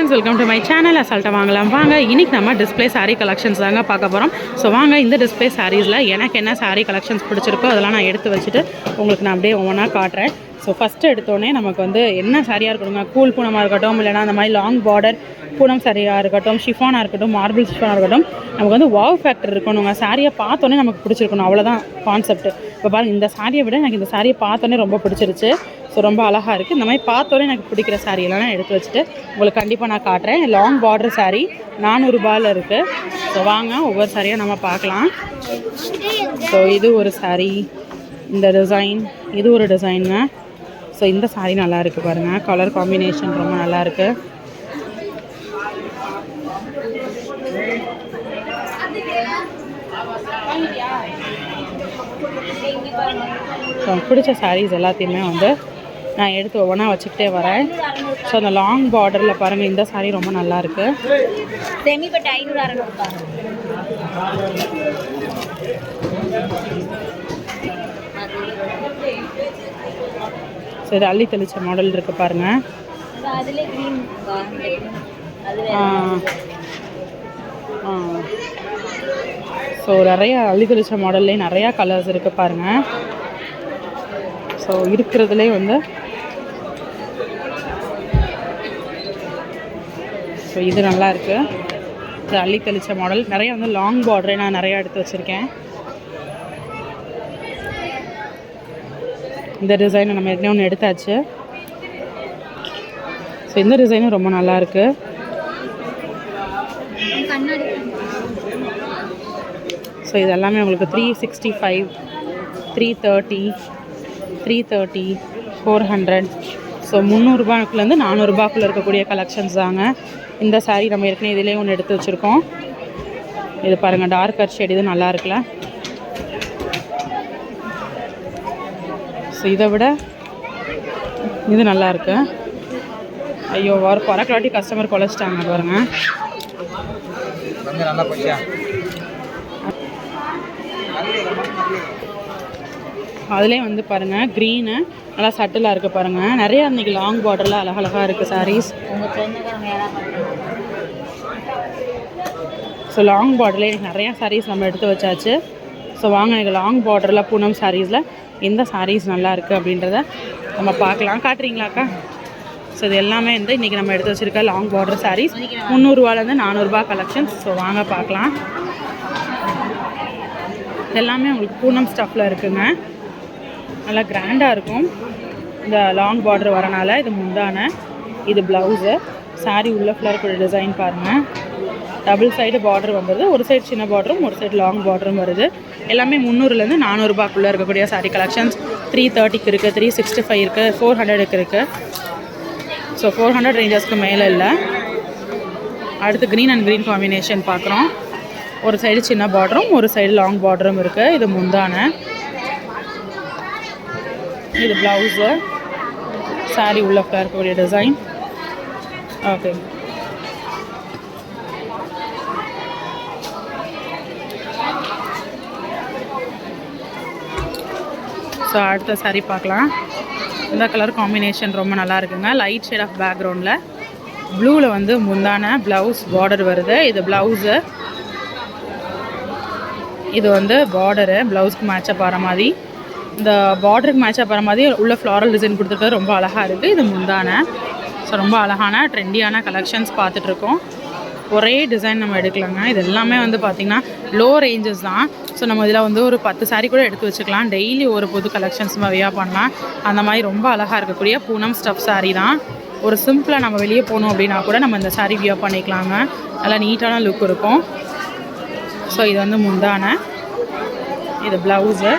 Friends welcome to my channel அசால்ட்டை வாங்கலாம். வாங்க இன்றைக்கி நம்ம டிஸ்ப்ளே சாரீ கலெக்ஷன்ஸ் தாங்க பார்க்க போகிறோம் ஸோ வாங்க இந்த டிஸ்ப்ளே சாரீஸில் எனக்கு என்ன சாரீ கலெக்ஷன்ஸ் பிடிச்சிருக்கோ அதெல்லாம் நான் எடுத்து வச்சுட்டு உங்களுக்கு நான் அப்படியே ஒவ்வொன்றா காட்டுறேன். ஸோ ஃபஸ்ட்டு எடுத்தோடனே நமக்கு வந்து என்ன சாரியாக இருக்கணுங்க? கூல் பூனமாக இருக்கட்டும் இல்லைனா அந்த மாதிரி லாங் பார்டர் பூனம் சாரியாக இருக்கட்டும் ஷிஃபானாக இருக்கட்டும் மார்பிள் ஷிஃபானாக இருக்கட்டும் நமக்கு வந்து வாவ் ஃபேக்டர் இருக்கணுங்க. சாரியை பார்த்தோன்னே நமக்கு பிடிச்சிருக்கணும். அவ்வளோதான் கான்செப்ட் இப்போ பாருங்கள் இந்த சாரியை விட எனக்கு இந்த சாரியை பார்த்தோன்னே ரொம்ப பிடிச்சிருச்சு. ஸோ ரொம்ப அழகாக இருக்குது இந்த மாதிரி பார்த்தோன்னே எனக்கு பிடிக்கிற சாரியெல்லாம் எல்லாம் நான் எடுத்து வச்சுட்டு உங்களுக்கு கண்டிப்பாக நான் காட்டுறேன். லாங் பார்டர் சாரீ நானூறுபாவில் இருக்குது ஸோ வாங்க ஒவ்வொரு சாரியாக நம்ம பார்க்கலாம். ஸோ இது ஒரு சாரீ இந்த டிசைன் இது ஒரு டிசைனுங்க ஸோ இந்த saree நல்லா இருக்குது பாருங்கள் கலர் காம்பினேஷன் ரொம்ப நல்லா இருக்குது ஸோ பிடிச்ச sarees எல்லாத்தையுமே வந்து நான் எடுத்து ஒவ்வொன்றா வச்சுக்கிட்டே வரேன். ஸோ அந்த லாங் பார்டரில் பாருங்கள் இந்த saree ரொம்ப நல்லா இருக்கு. செமி ஐநூறு ஸோ இது அள்ளி தெளிச்ச மாடல் இருக்கு பாருங்கள் அதுல கிரீன் ஸோ நிறைய அள்ளி தெளிச்ச மாடல்லே நிறையா கலர்ஸ் இருக்குது பாருங்கள் ஸோ இருக்கிறதுலே வந்து ஸோ இது நல்லா இருக்கு. இது அள்ளி தெளிச்ச மாடல் நிறைய வந்து லாங் பார்டரே நான் நிறையா எடுத்து வச்சுருக்கேன். இந்த டிசைன் நம்ம ஏற்கனவே ஒன்று எடுத்தாச்சு. ஸோ இந்த டிசைனும் ரொம்ப நல்லா இருக்கு கண்ணாடி ஸோ இது எல்லாமே உங்களுக்கு three sixty five three thirty three thirty four hundred so முந்நூறுபாக்குலேருந்து நானூறுரூபாக்குள்ளே இருக்கக்கூடிய கலெக்ஷன்ஸ் தாங்க. இந்த சாரீ நம்ம ஏற்கனவே இதிலே ஒன்று எடுத்து வச்சுருக்கோம். இது பாருங்கள் டார்க்கர் ஷேட் இது நல்லா இருக்குல்ல. ஸோ இதை விட இது நல்லா இருக்கு. ஐயோ ஒரு பறக்கலாட்டி கஸ்டமர் குலைச்சிட்டாங்க பாருங்கள் நல்லா அதுலேயே வந்து பாருங்கள் க்ரீனு நல்லா சட்டிலாக இருக்குது பாருங்கள் நிறையா இன்றைக்கி லாங் பார்டரில் அழகழகாக இருக்குது சாரீஸ் ஸோ லாங் பார்டரில் எனக்கு நிறையா சாரீஸ் நம்ம எடுத்து வச்சாச்சு. ஸோ வாங்க எனக்கு லாங் பார்டரில் பூனம் சாரீஸில் எந்த சாரீஸ் நல்லா இருக்குது அப்படின்றத நம்ம பார்க்கலாம். காட்டுறீங்களாக்கா ஸோ இது எல்லாமே வந்து இன்றைக்கி நம்ம எடுத்து வச்சுருக்க லாங் பார்டர் சாரீஸ் முந்நூறுரூவாலேருந்து நானூறுரூபா கலெக்ஷன்ஸ் ஸோ வாங்க பார்க்கலாம். எல்லாமே உங்களுக்கு பூனம் ஸ்டஃப்பில் இருக்குங்க. நல்லா கிராண்டாக இருக்கும். இந்த லாங் பார்டர் வரனால இது முந்தான. இது ப்ளவுஸு saree உள்ள ஃபுல்லாக இருக்கிற டிசைன் பாருங்கள் டபுள் சைடு பார்டர் வந்துடுது ஒரு சைடு சின்ன பார்டரும் ஒரு சைடு லாங் பார்டரும் வருது. எல்லாமே முந்நூறுலேருந்து நானூறுபாக்குள்ளே இருக்கக்கூடிய சாரீ கலெக்ஷன்ஸ் த்ரீ தேர்ட்டிக்கு இருக்குது த்ரீ சிக்ஸ்டி ஃபைவ் இருக்குது ஃபோர் ஹண்ட்ரடுக்கு இருக்குது ஸோ ஃபோர் ஹண்ட்ரட் ரேஞ்சஸ்க்கு மேலே இல்லை. அடுத்து க்ரீன் அண்ட் க்ரீன் காம்பினேஷன் பார்க்குறோம் ஒரு சைடு சின்ன பார்டரும் ஒரு சைடு லாங் பார்டரும் இருக்குது இது முந்தான. இது ப்ளவுஸு saree உள்ள இருக்கக்கூடிய டிசைன் ஓகே ஸோ அடுத்த சாரீ பார்க்கலாம். இந்த கலர் காம்பினேஷன் ரொம்ப நல்லா இருக்குங்க. லைட் ஷேட் ஆஃப் பேக்ரவுண்டில் ப்ளூவில் வந்து முந்தான ப்ளவுஸ் பார்டர் வருது. இது ப்ளவுஸு இது வந்து பார்டரு ப்ளவுஸ்க்கு மேட்சப் ஆகிற மாதிரி. இந்த பார்டருக்கு மேட்சப் ஆகிற மாதிரி உள்ள ஃப்ளாரல் டிசைன் கொடுத்துருக்கிறது ரொம்ப அழகாக இருக்குது இது முந்தான. ஸோ ரொம்ப அழகான ட்ரெண்டியான கலெக்ஷன்ஸ் பார்த்துட்ருக்கோம். ஒரே டிசைன் நம்ம எடுக்கலாங்க. இது எல்லாமே வந்து பார்த்திங்கன்னா லோ ரேஞ்சஸ் தான். ஸோ நம்ம இதில் வந்து ஒரு பத்து saree கூட எடுத்து வச்சுக்கலாம். டெய்லி ஒரு புது கலெக்ஷன்ஸ் மாதிரியாக பண்ணலாம். அந்த மாதிரி ரொம்ப அழகாக இருக்கக்கூடிய பூனம் ஸ்டஃப் சாரீ தான். ஒரு சிம்பிளாக நம்ம வெளியே போகணும் அப்படின்னா கூட நம்ம இந்த சாரீ வியா பண்ணிக்கலாங்க. நல்லா நீட்டான லுக் இருக்கும். ஸோ இது வந்து முந்தான. இது ப்ளவுஸு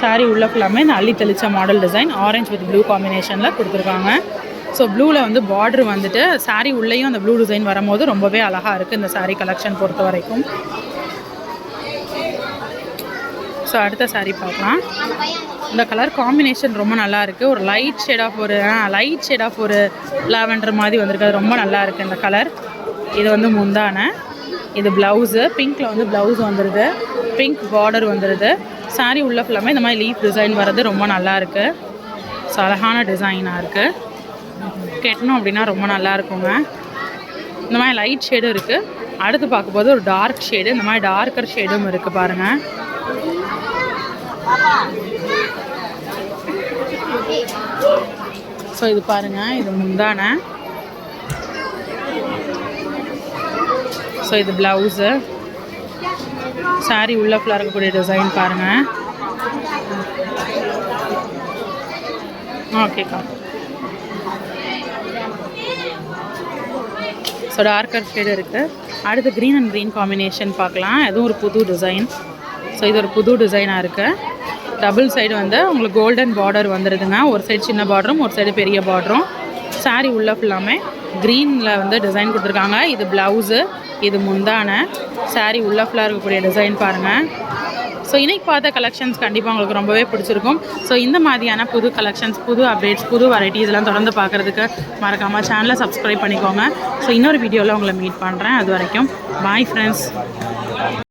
saree உள்ள ஃபுல்லாமே இந்த அள்ளி தெளித்த model design orange with blue காம்பினேஷனில் கொடுத்துருக்காங்க. ஸோ ப்ளூவில் வந்து பார்டர் வந்துட்டு சாரீ உள்ளேயும் அந்த ப்ளூ டிசைன் வரும்போது ரொம்பவே அழகாக இருக்குது இந்த சாரீ கலெக்ஷன் பொறுத்த வரைக்கும். ஸோ அடுத்த சாரீ பார்க்கலாம். இந்த கலர் காம்பினேஷன் ரொம்ப நல்லா இருக்குது ஒரு லைட் ஷேட் ஆஃப் ஒரு லைட் ஷேட் ஆஃப் ஒரு லாவெண்டர் மாதிரி வந்திருக்கு. அது ரொம்ப நல்லா இருக்குது இந்த கலர் இது வந்து முந்தான. இது ப்ளவுஸு பிங்க்கில் வந்து ப்ளவுஸ் வந்துடுது பிங்க் பார்டர் வந்துடுது சாரீ உள்ள ஃபுல்லாமே இந்த மாதிரி லீஃப் டிசைன் வர்றது ரொம்ப நல்லாயிருக்கு ஸோ அழகான டிசைனாக இருக்குது கெட்டணும் அப்படின்னா ரொம்ப நல்லா இருக்குங்க. இந்த மாதிரி லைட் ஷேடும் இருக்குது அடுத்து பார்க்கும்போது ஒரு டார்க் ஷேடு இந்த மாதிரி டார்க்கர் ஷேடும் இருக்குது பாருங்கள் ஸோ இது பாருங்கள் இது முந்தான. ஸோ இது ப்ளவுஸு சாரீ உள்ள ஃபுல்லாக இருக்கக்கூடிய டிசைன் பாருங்கள் ஓகேக்கா ஸோ டார்க்கர் ஷேடு இருக்குது அடுத்து க்ரீன் அண்ட் க்ரீன் காம்பினேஷன் பார்க்கலாம். அதுவும் ஒரு புது டிசைன் ஸோ இது ஒரு புது டிசைனாக இருக்குது டபுள் சைடு வந்து உங்களுக்கு கோல்டன் பார்டர் வந்துடுதுங்க ஒரு சைடு சின்ன பார்டரும் ஒரு சைடு பெரிய பார்டரும் சாரீ உள்ள ஃபுல்லாமே க்ரீனில் வந்து டிசைன் கொடுத்துருக்காங்க. இது ப்ளவுஸு இது முந்தான. சாரீ உள்ள ஃபுல்லாக இருக்கக்கூடிய டிசைன் பாருங்கள் ஸோ இன்றைக்கி பார்த்த கலெக்ஷன்ஸ் கண்டிப்பாக உங்களுக்கு ரொம்பவே பிடிச்சிருக்கும். ஸோ இந்த மாதிரியான புது கலெக்ஷன்ஸ் புது அப்டேட்ஸ் புது வெரைட்டிஸ்லாம் தொடர்ந்து பார்க்குறதுக்கு மறக்காமல் சேனலை சப்ஸ்கிரைப் பண்ணிக்கோங்க. ஸோ இன்னொரு வீடியோவில் உங்களை மீட் பண்ணுறேன் அது வரைக்கும் பாய் ஃப்ரெண்ட்ஸ்